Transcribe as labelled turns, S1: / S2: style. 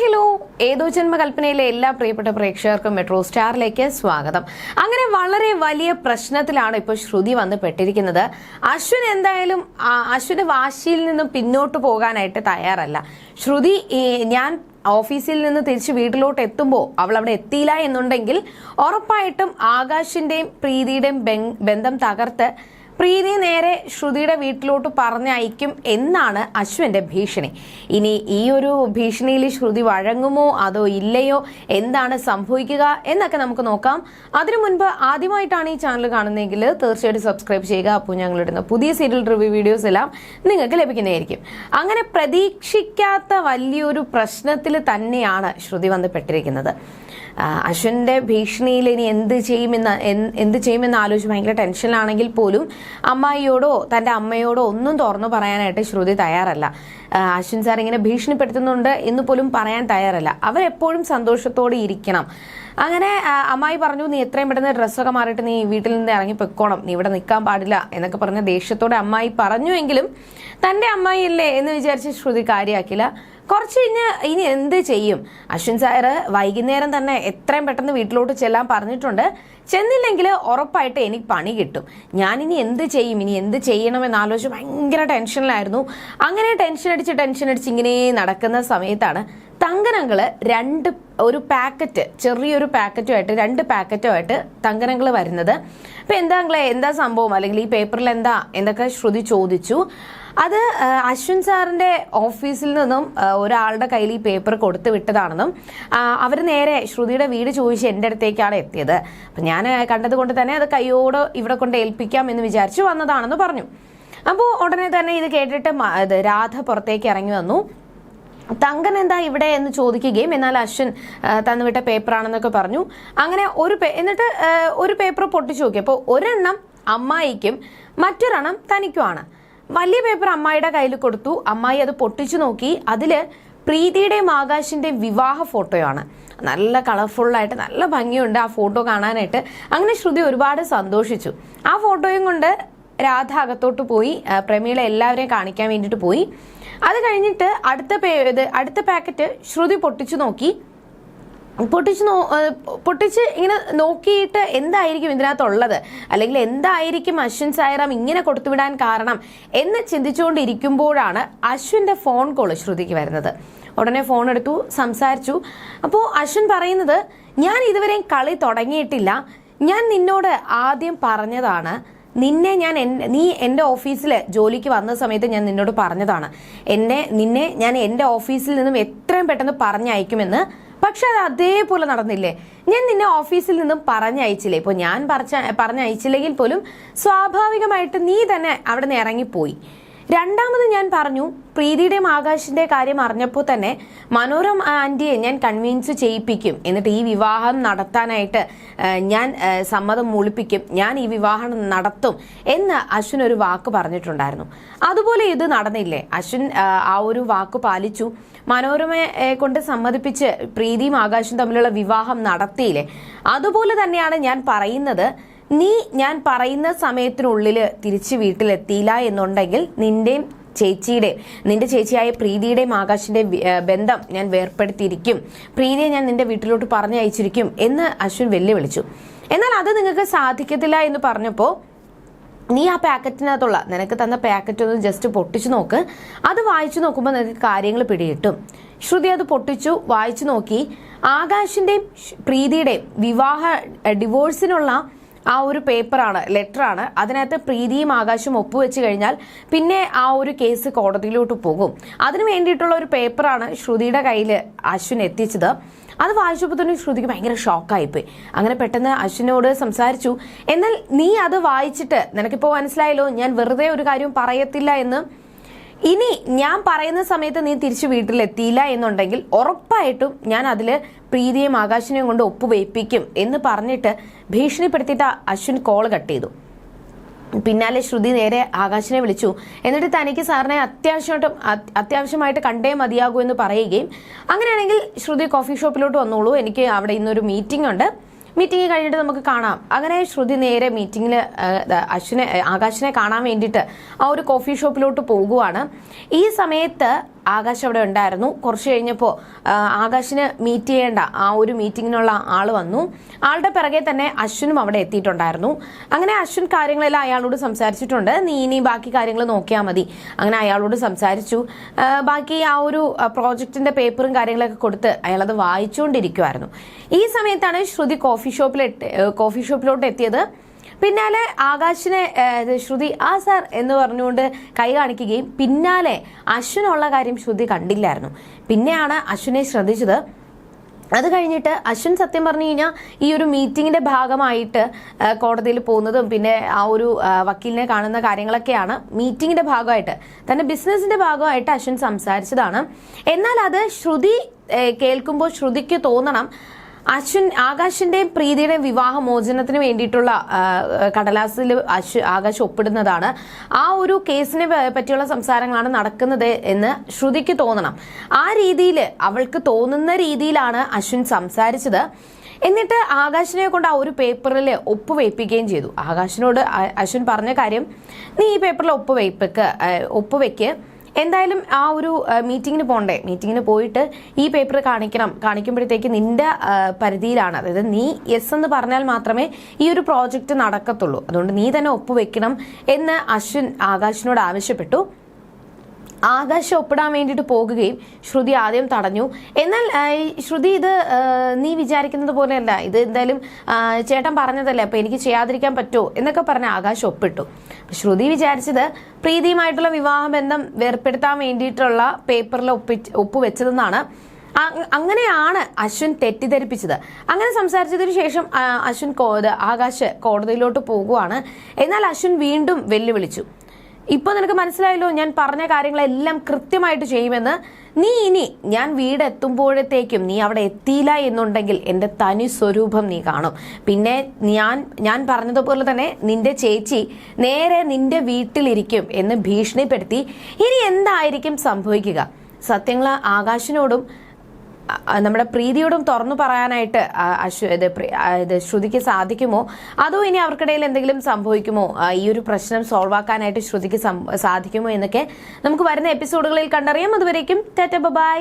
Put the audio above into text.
S1: Hello ഏതോ ജന്മകൽപ്പനയിലെ എല്ലാ പ്രിയപ്പെട്ട പ്രേക്ഷകർക്കും മെട്രോ സ്റ്റാറിലേക്ക് സ്വാഗതം. അങ്ങനെ വളരെ വലിയ പ്രശ്നത്തിലാണ് ഇപ്പോൾ ശ്രുതി വന്ന് പെട്ടിരിക്കുന്നത്. അശ്വിൻ എന്തായാലും അശ്വിന് വാശിയിൽ നിന്നും പിന്നോട്ട് പോകാനായിട്ട് തയ്യാറല്ല. ശ്രുതി ഞാൻ ഓഫീസിൽ നിന്ന് തിരിച്ച് വീട്ടിലോട്ട് എത്തുമ്പോൾ അവൾ അവിടെ എത്തിയില്ല എന്നുണ്ടെങ്കിൽ ഉറപ്പായിട്ടും ആകാശിന്റെയും പ്രീതിയുടെയും ബന്ധം തകർത്ത് പ്രീതി നേരെ ശ്രുതിയുടെ വീട്ടിലോട്ട് പറഞ്ഞയക്കും എന്നാണ് അശ്വന്റെ ഭീഷണി. ഇനി ഈ ഒരു ഭീഷണിയിൽ ശ്രുതി വഴങ്ങുമോ അതോ ഇല്ലയോ എന്താണ് സംഭവിക്കുക എന്നൊക്കെ നമുക്ക് നോക്കാം. അതിനു മുൻപ് ആദ്യമായിട്ടാണ് ഈ ചാനൽ കാണുന്നതെങ്കിൽ തീർച്ചയായിട്ടും സബ്സ്ക്രൈബ് ചെയ്യുക. അപ്പോൾ ഞങ്ങളിടുന്ന പുതിയ സീരിയൽ റിവ്യൂ വീഡിയോസ് എല്ലാം നിങ്ങൾക്ക് ലഭിക്കുന്നതായിരിക്കും. അങ്ങനെ പ്രതീക്ഷിക്കാത്ത വലിയൊരു പ്രശ്നത്തിൽ തന്നെയാണ് ശ്രുതി വന്ന് പെട്ടിരിക്കുന്നത്. അശ്വിന്റെ ഭീഷണിയിൽ ഇനി എന്ത് ചെയ്യുമെന്ന് എന്ത് ചെയ്യുമെന്ന് ആലോചിച്ച് ഭയങ്കര ടെൻഷനിലാണെങ്കിൽ പോലും അമ്മായിയോടോ തന്റെ അമ്മയോടോ ഒന്നും തുറന്നു പറയാനായിട്ട് ശ്രുതി തയ്യാറല്ല. അശ്വിൻ സാർ ഇങ്ങനെ ഭീഷണിപ്പെടുത്തുന്നുണ്ട് എന്ന് പോലും പറയാൻ തയ്യാറല്ല. അവരെപ്പോഴും സന്തോഷത്തോടെ ഇരിക്കണം. അങ്ങനെ അമ്മായി പറഞ്ഞു നീ എത്രയും പെട്ടെന്ന് ഡ്രസ്സൊക്കെ മാറിയിട്ട് നീ വീട്ടിൽ നിന്ന് ഇറങ്ങി പൊയ്ക്കോണം. നീ ഇവിടെ നിൽക്കാൻ പാടില്ല എന്നൊക്കെ പറഞ്ഞ ദേഷ്യത്തോടെ അമ്മായി പറഞ്ഞുവെങ്കിലും തന്റെ അമ്മായിയല്ലേ എന്ന് വിചാരിച്ച് ശ്രുതി കാര്യമാക്കില്ല കുറച്ച് കഴിഞ്ഞ് ഇനി എന്ത് ചെയ്യും? അശ്വിൻ സാറ് വൈകുന്നേരം തന്നെ എത്രയും പെട്ടെന്ന് വീട്ടിലോട്ട് ചെല്ലാൻ പറഞ്ഞിട്ടുണ്ട്. ചെന്നില്ലെങ്കിൽ ഉറപ്പായിട്ട് എനിക്ക് പണി കിട്ടും. ഞാനിനി എന്ത് ചെയ്യും? ഇനി എന്ത് ചെയ്യണമെന്ന് ആലോചിച്ച് ഭയങ്കര ടെൻഷനിലായിരുന്നു. അങ്ങനെ ടെൻഷൻ അടിച്ച് ടെൻഷൻ അടിച്ച് ഇങ്ങനെ നടക്കുന്ന സമയത്താണ് തങ്കനങ്ങൾ രണ്ട് ഒരു പാക്കറ്റ് ചെറിയൊരു പാക്കറ്റുമായിട്ട് രണ്ട് പാക്കറ്റുമായിട്ട് തങ്കനങ്ങൾ വരുന്നത്. അപ്പൊ എന്താ അങ്ങളെ എന്താ സംഭവം? അല്ലെങ്കിൽ ഈ പേപ്പറിൽ എന്താ എന്തൊക്കെ ശ്രുതി ചോദിച്ചു? അത് അശ്വിൻ സാറിന്റെ ഓഫീസിൽ നിന്നും ഒരാളുടെ കയ്യിൽ ഈ പേപ്പർ കൊടുത്തു വിട്ടതാണെന്നും അവർ നേരെ ശ്രുതിയുടെ വീട് ചോദിച്ച് എന്റെ അടുത്തേക്കാണ് എത്തിയത്. അപ്പം ഞാൻ കണ്ടത് കൊണ്ട് തന്നെ അത് കൈയോട് ഇവിടെ കൊണ്ട് ഏൽപ്പിക്കാം എന്ന് വിചാരിച്ചു വന്നതാണെന്ന് പറഞ്ഞു. അപ്പോൾ ഉടനെ തന്നെ ഇത് കേട്ടിട്ട് രാധ പുറത്തേക്ക് ഇറങ്ങി വന്നു. തങ്കൻ എന്താ ഇവിടെ എന്ന് ചോദിക്കുകയും എന്നാൽ അശ്വിൻ തന്നുവിട്ട പേപ്പറാണെന്നൊക്കെ പറഞ്ഞു. അങ്ങനെ ഒരു എന്നിട്ട് ഒരു പേപ്പർ പൊട്ടിച്ചു നോക്കി. അപ്പോൾ ഒരെണ്ണം അമ്മായിക്കും മറ്റൊരെണ്ണം തനിക്കുമാണ്. വലിയ പേപ്പർ അമ്മായിയുടെ കയ്യിൽ കൊടുത്തു. അമ്മായി അത് പൊട്ടിച്ചു നോക്കി. അതിൽ പ്രീതിയുടെയും ആകാശിന്റെയും വിവാഹ ഫോട്ടോയാണ്. നല്ല കളർഫുള്ളായിട്ട് നല്ല ഭംഗിയുണ്ട് ആ ഫോട്ടോ കാണാനായിട്ട്. അങ്ങനെ ശ്രുതി ഒരുപാട് സന്തോഷിച്ചു. ആ ഫോട്ടോയും കൊണ്ട് രാധ അകത്തോട്ട് പോയി പ്രമീള എല്ലാവരെയും കാണിക്കാൻ വേണ്ടിയിട്ട് പോയി. അത് കഴിഞ്ഞിട്ട് അടുത്ത പേ അടുത്ത പാക്കറ്റ് ശ്രുതി പൊട്ടിച്ചു നോക്കി. പൊട്ടിച്ച് നോ പൊട്ടിച്ച് ഇങ്ങനെ നോക്കിയിട്ട് എന്തായിരിക്കും ഇതിനകത്തുള്ളത്? അല്ലെങ്കിൽ എന്തായിരിക്കും അശ്വിൻ സായിറാം ഇങ്ങനെ കൊടുത്തുവിടാൻ കാരണം എന്ന് ചിന്തിച്ചുകൊണ്ടിരിക്കുമ്പോഴാണ് അശ്വിന്റെ ഫോൺ കോൾ ശ്രുതിക്ക് വരുന്നത്. ഉടനെ ഫോൺ എടുത്തു സംസാരിച്ചു. അപ്പോൾ അശ്വിൻ പറയുന്നത് ഞാൻ ഇതുവരെയും കളി തുടങ്ങിയിട്ടില്ല. ഞാൻ നിന്നോട് ആദ്യം പറഞ്ഞതാണ് നിന്നെ ഞാൻ നീ എന്റെ ഓഫീസിൽ ജോലിക്ക് വന്ന സമയത്ത് ഞാൻ നിന്നോട് പറഞ്ഞതാണ്. എന്നെ നിന്നെ ഞാൻ എന്റെ ഓഫീസിൽ നിന്നും എത്രയും പെട്ടെന്ന് പറഞ്ഞയക്കുമെന്ന്. പക്ഷെ അത് അതേപോലെ നടന്നില്ലേ? ഞാൻ നിന്നെ ഓഫീസിൽ നിന്നും പറഞ്ഞയച്ചില്ലേ? ഇപ്പോൾ ഞാൻ പറഞ്ഞ പറഞ്ഞയച്ചില്ലെങ്കിൽ പോലും സ്വാഭാവികമായിട്ട് നീ തന്നെ അവിടെ നിന്ന് ഇറങ്ങിപ്പോയി. രണ്ടാമത് ഞാൻ പറഞ്ഞു പ്രീതിയുടെയും ആകാശിന്റെ കാര്യം അറിഞ്ഞപ്പോൾ തന്നെ മനോരമ ആന്റിയെ ഞാൻ കൺവീൻസ് ചെയ്യിപ്പിക്കും. എന്നിട്ട് ഈ വിവാഹം നടത്താനായിട്ട് ഞാൻ സമ്മതം മൂളിപ്പിക്കും. ഞാൻ ഈ വിവാഹം നടത്തും എന്ന് അശ്വിൻ ഒരു വാക്ക് പറഞ്ഞിട്ടുണ്ടായിരുന്നു. അതുപോലെ ഇത് നടന്നില്ലേ? അശ്വിൻ ആ, ഒരു വാക്ക് പാലിച്ചു. മനോരമയെ കൊണ്ട് സമ്മതിപ്പിച്ച് പ്രീതിയും ആകാശും തമ്മിലുള്ള വിവാഹം നടത്തിയില്ലേ? അതുപോലെ തന്നെയാണ് ഞാൻ പറയുന്നത് നീ ഞാൻ പറയുന്ന സമയത്തിനുള്ളിൽ തിരിച്ച് വീട്ടിലെത്തിയില്ല എന്നുണ്ടെങ്കിൽ നിന്റെയും ചേച്ചിയുടെയും നിന്റെ ചേച്ചിയായ പ്രീതിയുടെയും ആകാശിന്റെ ബന്ധം ഞാൻ വേർപ്പെടുത്തിയിരിക്കും. പ്രീതിയെ ഞാൻ നിന്റെ വീട്ടിലോട്ട് പറഞ്ഞയച്ചിരിക്കും എന്ന് അശ്വിൻ വെല്ലുവിളിച്ചു. എന്നാൽ അത് നിങ്ങൾക്ക് സാധിക്കത്തില്ല എന്ന് പറഞ്ഞപ്പോൾ നീ ആ പാക്കറ്റിനകത്തുള്ള നിനക്ക് തന്ന പാക്കറ്റ് ഒന്ന് ജസ്റ്റ് പൊട്ടിച്ചു നോക്ക്. അത് വായിച്ചു നോക്കുമ്പോൾ നിനക്ക് കാര്യങ്ങൾ പിടികിട്ടും. ശ്രുതി അത് പൊട്ടിച്ചു വായിച്ചു നോക്കി. ആകാശിന്റെയും ഷ്- പ്രീതിയുടെയും വിവാഹ ഡിവോഴ്സിനുള്ള ആ ഒരു പേപ്പറാണ് ലെറ്ററാണ്. അതിനകത്ത് പ്രീതിയും ആകാശും ഒപ്പുവെച്ച് കഴിഞ്ഞാൽ പിന്നെ ആ ഒരു കേസ് കോടതിയിലോട്ട് പോകും. അതിനു വേണ്ടിയിട്ടുള്ള ഒരു പേപ്പറാണ് ശ്രുതിയുടെ കയ്യിൽ അശ്വിൻ എത്തിച്ചത്. അത് വായിച്ചപ്പോൾ തന്നെ ശ്രുതിക്ക് ഭയങ്കര ഷോക്കായിപ്പോയി. അങ്ങനെ പെട്ടെന്ന് അശ്വിനോട് സംസാരിച്ചു. എന്നാൽ നീ അത് വായിച്ചിട്ട് നിനക്കിപ്പോൾ മനസ്സിലായല്ലോ ഞാൻ വെറുതെ ഒരു കാര്യം പറയത്തില്ല എന്ന് ഇനി ഞാൻ പറയുന്ന സമയത്ത് നീ തിരിച്ചു വീട്ടിലെത്തിയില്ല എന്നുണ്ടെങ്കിൽ ഉറപ്പായിട്ടും ഞാൻ അതിൽ പ്രീതിയും ആകാശിനെയും കൊണ്ട് ഒപ്പുവയ്പ്പിക്കും എന്ന് പറഞ്ഞിട്ട് ഭീഷണിപ്പെടുത്തിയിട്ട് അശ്വിൻ കോൾ കട്ട് ചെയ്തു. പിന്നാലെ ശ്രുതി നേരെ ആകാശിനെ വിളിച്ചു. എന്നിട്ട് തനിക്ക് സാറിനെ അത്യാവശ്യമായിട്ട് അത്- അത്യാവശ്യമായിട്ട് കണ്ടേ മതിയാകൂ എന്ന് പറയുകയും അങ്ങനെയാണെങ്കിൽ ശ്രുതി കോഫി ഷോപ്പിലോട്ട് വന്നോളൂ. എനിക്ക് അവിടെ ഇന്നൊരു മീറ്റിംഗ് ഉണ്ട്. മീറ്റിംഗ് കഴിഞ്ഞിട്ട് നമുക്ക് കാണാം. അങ്ങനെ ശ്രുതി നേരെ മീറ്റിംഗിൽ അശ്വിനെ ആകാശിനെ കാണാൻ വേണ്ടിയിട്ട് ആ ഒരു കോഫി ഷോപ്പിലോട്ട് പോകുവാണ്. ഈ സമയത്ത് ആകാശ് അവിടെ ഉണ്ടായിരുന്നു. കുറച്ച് കഴിഞ്ഞപ്പോൾ ആകാശിന് മീറ്റ് ചെയ്യേണ്ട ആ ഒരു മീറ്റിങ്ങിനുള്ള ആൾ വന്നു. ആളുടെ പിറകെ തന്നെ അശ്വിനും അവിടെ എത്തിയിട്ടുണ്ടായിരുന്നു. അങ്ങനെ അശ്വിൻ കാര്യങ്ങളെല്ലാം അയാളോട് സംസാരിച്ചിട്ടുണ്ട്. നീ ഇനി ബാക്കി കാര്യങ്ങൾ നോക്കിയാൽ മതി. അങ്ങനെ അയാളോട് സംസാരിച്ചു. ബാക്കി ആ ഒരു പ്രോജക്റ്റിന്റെ പേപ്പറും കാര്യങ്ങളൊക്കെ കൊടുത്ത് അയാളത് വായിച്ചുകൊണ്ടിരിക്കുമായിരുന്നു ഈ സമയത്താണ് ശ്രുതി കോഫി ഷോപ്പിൽ കോഫി ഷോപ്പിലോട്ട് എത്തിയത്. പിന്നാലെ ആകാശിനെ ശ്രുതി ആ സാർ എന്ന് പറഞ്ഞുകൊണ്ട് കൈ കാണിക്കുകയും പിന്നാലെ അശ്വിനുള്ള കാര്യം ശ്രുതി കണ്ടില്ലായിരുന്നു. പിന്നെയാണ് അശ്വിനെ ശ്രദ്ധിച്ചത്. അത് കഴിഞ്ഞിട്ട് അശ്വിൻ സത്യം പറഞ്ഞു കഴിഞ്ഞാൽ ഈ ഒരു മീറ്റിങ്ങിന്റെ ഭാഗമായിട്ട് കോടതിയിൽ പോകുന്നതും പിന്നെ ആ ഒരു വക്കീലിനെ കാണുന്ന കാര്യങ്ങളൊക്കെയാണ് മീറ്റിങ്ങിന്റെ ഭാഗമായിട്ട് തന്റെ ബിസിനസിന്റെ ഭാഗമായിട്ട് അശ്വിൻ സംസാരിച്ചതാണ്. എന്നാൽ അത് ശ്രുതി കേൾക്കുമ്പോൾ ശ്രുതിക്ക് തോന്നണം അശ്വിൻ ആകാശിന്റെയും പ്രീതിയുടെയും വിവാഹ മോചനത്തിന് വേണ്ടിയിട്ടുള്ള കടലാസിൽ അശ്വി ആകാശ് ഒപ്പിടുന്നതാണ്. ആ ഒരു കേസിനെ പറ്റിയുള്ള സംസാരങ്ങളാണ് നടക്കുന്നത് എന്ന് ശ്രുതിക്ക് തോന്നണം. ആ രീതിയിൽ അവൾക്ക് തോന്നുന്ന രീതിയിലാണ് അശ്വിൻ സംസാരിച്ചത്. എന്നിട്ട് ആകാശിനെ കൊണ്ട് ആ ഒരു പേപ്പറിൽ ഒപ്പ് വയ്പ്പിക്കുകയും ചെയ്തു. ആകാശിനോട് അശ്വിൻ പറഞ്ഞ കാര്യം നീ ഈ പേപ്പറിൽ ഒപ്പ് വയ്പ്പിക്ക് ഒപ്പ് ഒപ്പുവെക്ക് എന്തായാലും ആ ഒരു മീറ്റിങ്ങിന് പോകണ്ടേ മീറ്റിങ്ങിന് പോയിട്ട് ഈ പേപ്പർ കാണിക്കണം. കാണിക്കുമ്പോഴത്തേക്ക് നിന്റെ പരിധിയിലാണ്. അതായത് നീ യെസ് എന്ന് പറഞ്ഞാൽ മാത്രമേ ഈ ഒരു പ്രോജക്റ്റ് നടക്കത്തുള്ളൂ. അതുകൊണ്ട് നീ തന്നെ ഒപ്പുവെക്കണം എന്ന് അശ്വിൻ ആകാശിനോട് ആവശ്യപ്പെട്ടു. ആകാശ് ഒപ്പിടാൻ വേണ്ടിയിട്ട് പോകുകയും ശ്രുതി ആദ്യം തടഞ്ഞു. എന്നാൽ ശ്രുതി ഇത് നീ വിചാരിക്കുന്നത് പോലെയല്ല. ഇത് എന്തായാലും ചേട്ടൻ പറഞ്ഞതല്ലേ അപ്പൊ എനിക്ക് ചെയ്യാതിരിക്കാൻ പറ്റുമോ എന്നൊക്കെ പറഞ്ഞ് ആകാശ് ഒപ്പിട്ടു. ശ്രുതി വിചാരിച്ചത് പ്രീതിയുമായിട്ടുള്ള വിവാഹ ബന്ധം വേർപ്പെടുത്താൻ വേണ്ടിയിട്ടുള്ള പേപ്പറിൽ ഒപ്പി ഒപ്പുവെച്ചതെന്നാണ് അങ്ങനെയാണ് അശ്വിൻ തെറ്റിദ്ധരിപ്പിച്ചത്. അങ്ങനെ സംസാരിച്ചതിന് ശേഷം അശ്വിൻ ആകാശ് കോടതിയിലോട്ട് പോകുവാണ്. എന്നാൽ അശ്വിൻ വീണ്ടും വെല്ലുവിളിച്ചു. ഇപ്പൊ നിനക്ക് മനസ്സിലായല്ലോ ഞാൻ പറഞ്ഞ കാര്യങ്ങളെല്ലാം കൃത്യമായിട്ട് ചെയ്യുമെന്ന്. നീ ഇനി ഞാൻ വീട് എത്തുമ്പോഴത്തേക്കും നീ അവിടെ എത്തിയില്ല എന്നുണ്ടെങ്കിൽ എന്റെ തനി സ്വരൂപം നീ കാണും. പിന്നെ ഞാൻ ഞാൻ പറഞ്ഞതുപോലെ തന്നെ നിന്റെ ചേച്ചി നേരെ നിന്റെ വീട്ടിലിരിക്കും എന്ന് ഭീഷണിപ്പെടുത്തി. ഇനി എന്തായിരിക്കും സംഭവിക്കുക? സത്യങ്ങൾ ആകാശിനോടും നമ്മുടെ പ്രീതിയോടും തുറന്നു പറയാനായിട്ട് അശ്വ ഇത് ശ്രുതിക്ക് സാധിക്കുമോ? അതോ ഇനി അവർക്കിടയിൽ എന്തെങ്കിലും സംഭവിക്കുമോ? ഈ ഒരു പ്രശ്നം സോൾവ് ആക്കാനായിട്ട് ശ്രുതിക്ക് സാധിക്കുമോ എന്നൊക്കെ നമുക്ക് വരുന്ന എപ്പിസോഡുകളിൽ കണ്ടറിയാം. അതുവരേക്കും ടാറ്റ ബൈ.